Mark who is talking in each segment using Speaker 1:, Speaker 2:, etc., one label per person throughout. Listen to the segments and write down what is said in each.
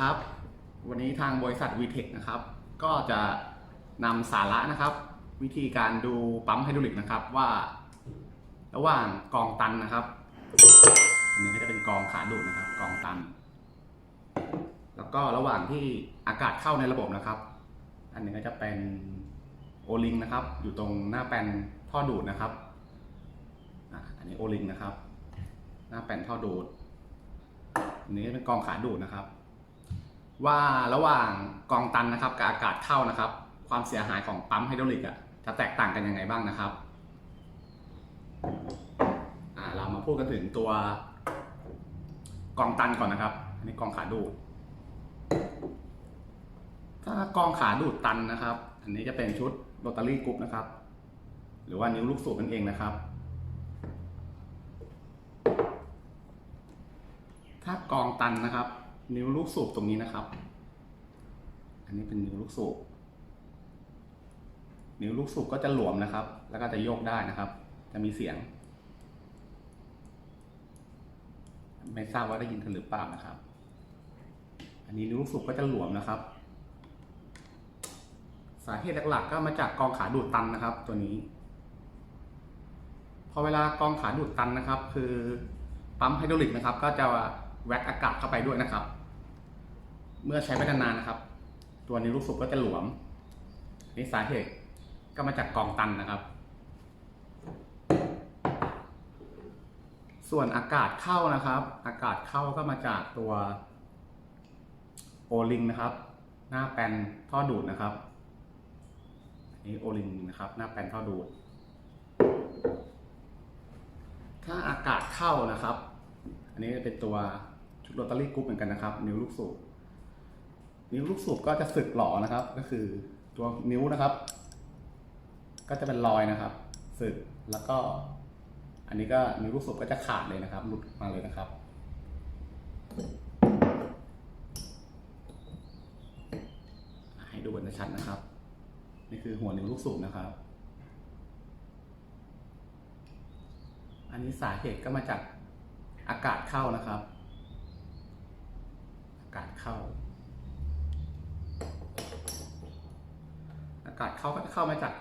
Speaker 1: ครับ วันนี้ทางบริษัท VTech นะครับ ก็จะนำสาระนะครับ วิธีการดูปั๊มไฮดรอลิกนะครับว่า ระหว่างกองตันนะครับ อันนี้ก็จะเป็นกองขาดูดนะครับ กองตัน แล้วก็ระหว่างที่อากาศเข้าในระบบนะครับ อันนี้ก็จะเป็นโอลิงนะครับ อยู่ตรงหน้าแปลนท่อดูดนะครับอันนี้โอลิงนะครับ หน้าแปลนท่อดูดอันนี้เป็นกองขาดูดนะครับ ว่าระหว่างกองตันนะครับกับอากาศเข้านะครับ ความเสียหายของปั๊มไฮดรอลิกอะจะแตกต่างกันยังไงบ้างนะครับอ่าเรามาพูดกันถึงตัวกองตันก่อนนะครับอันนี้กองขาดูด ถ้ากองขาดูดตันนะครับ อันนี้จะเป็นชุดโรตารี่กรุ๊ปนะครับ หรือว่านิ้วลูกสูบนั่นเองนะครับ ถ้ากองตันนะครับ นิ้วลูกสูบตรงนี้นะครับ อันนี้เป็นนิ้วลูกสูบ นิ้วลูกสูบก็จะหลวมนะครับ แล้วก็จะโยกได้นะครับ จะมีเสียง ไม่ทราบว่าได้ยินกันหรือเปล่านะครับ อันนี้นิ้วลูกสูบก็จะหลวมนะครับ สาเหตุหลักๆก็มาจากกองขาดูดตันนะครับ ตัวนี้ พอเวลากองขาดูดตันนะครับ คือปั๊มไฮดรอลิกนะครับ ก็จะแวกอากาศเข้าไปด้วยนะครับ เมื่อใช้ไปนานๆนะครับ ตัวนี้วลูกสูบก็จะหลวมนี่สาเหตุก็มาจากกองตันนะครับ ส่วนอากาศเข้านะครับ อากาศเข้าก็มาจากตัวโอลิงนะครับ หน้าแปลนท่อดูดนะครับอันนี่โอลิงนะครับ หน้าแปลนท่อดูด ถ้าอากาศเข้านะครับ อันนี้เป็นตัวชุดโรตารี่กรุ๊ปเหมือนกันนะครับ นิ้วลูกสูบ นิ้วลูกสูบก็จะสึกหล่อนะครับ ก็คือตัวนิ้วนะครับ ก็จะเป็นรอยนะครับ สึกแล้วก็ อันนี้ก็นิ้วลูกสูบก็จะขาดเลยนะครับ หลุดมาเลยนะครับให้ดูกันชัดนะครับ นี่คือหัวนิ้วลูกสูบนะครับ อันนี้สาเหตุก็มาจากอากาศเข้านะครับ อากาศเข้า อา กาศเข้าเข้ามาจาก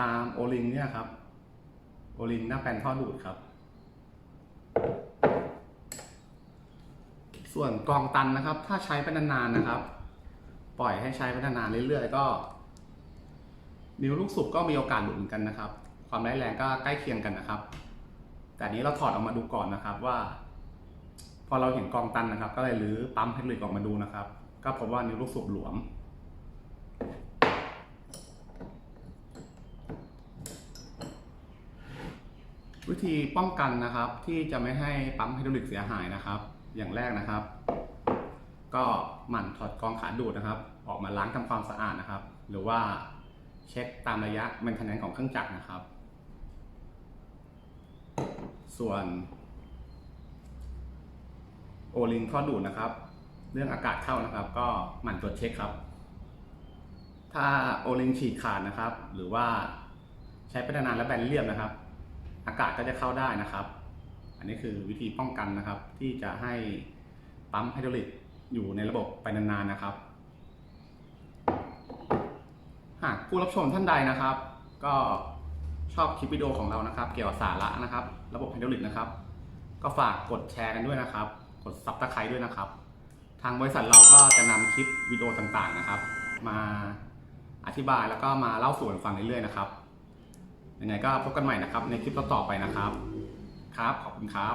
Speaker 1: ตามโอลิงเนี่ยครับ โอลิงหน้าแปลนท่อดูดครับ ส่วนกองตันนะครับ ถ้าใช้ไปนานๆนะครับ ปล่อยให้ใช้ไปนานๆเรื่อยๆก็ นิ้วลูกสูบก็มีโอกาสหลุดเหมือนกันนะครับ ความร้ายแรงก็ใกล้เคียงกันนะครับ แต่นี้เราถอดออกมาดูก่อนนะครับว่า พอเราเห็นกองตันนะครับ ก็เลยรื้อปั๊มไฮดรอลิกออกมาดูนะครับ ก็พบว่านิ้วลูกสูบหลวม วิธีป้องกันนะครับที่จะไม่ให้ปั๊มไฮดรอลิกเสียหายนะครับ อย่างแรกนะครับ ก็หมั่นถอดกองขาดูดนะครับ ออกมาล้างทำความสะอาดนะครับ หรือว่าเช็คตามระยะมันคะแนนของเครื่องจักรนะครับ ส่วนโอลิงข้อดูดนะครับ เรื่องอากาศเข้านะครับ ก็หมั่นตรวจเช็คครับ ถ้าโอลิงฉีกขาดนะครับ หรือว่าใช้ไปนานแล้วแบนเรียบนะครับ อากาศก็จะเข้าได้นะครับ อันนี้คือวิธีป้องกันนะครับ ที่จะให้ปั๊มไฮดรอลิกอยู่ในระบบไปนานๆนะครับ หากผู้รับชมท่านใดนะครับ ก็ชอบคลิปวิดีโอของเรานะครับ เกี่ยวกับสาระนะครับ ระบบไฮดรอลิกนะครับ ก็ฝากกดแชร์กันด้วยนะครับ กดซับสไครต์ด้วยนะครับ ทางบริษัทเราก็จะนำคลิปวิดีโอต่างๆนะครับ มาอธิบายแล้วก็มาเล่าสู่กันฟังเรื่อยๆนะครับ ยังไงก็พบกันใหม่นะครับในคลิปต่อๆไปนะครับ ครับ ขอบคุณครับ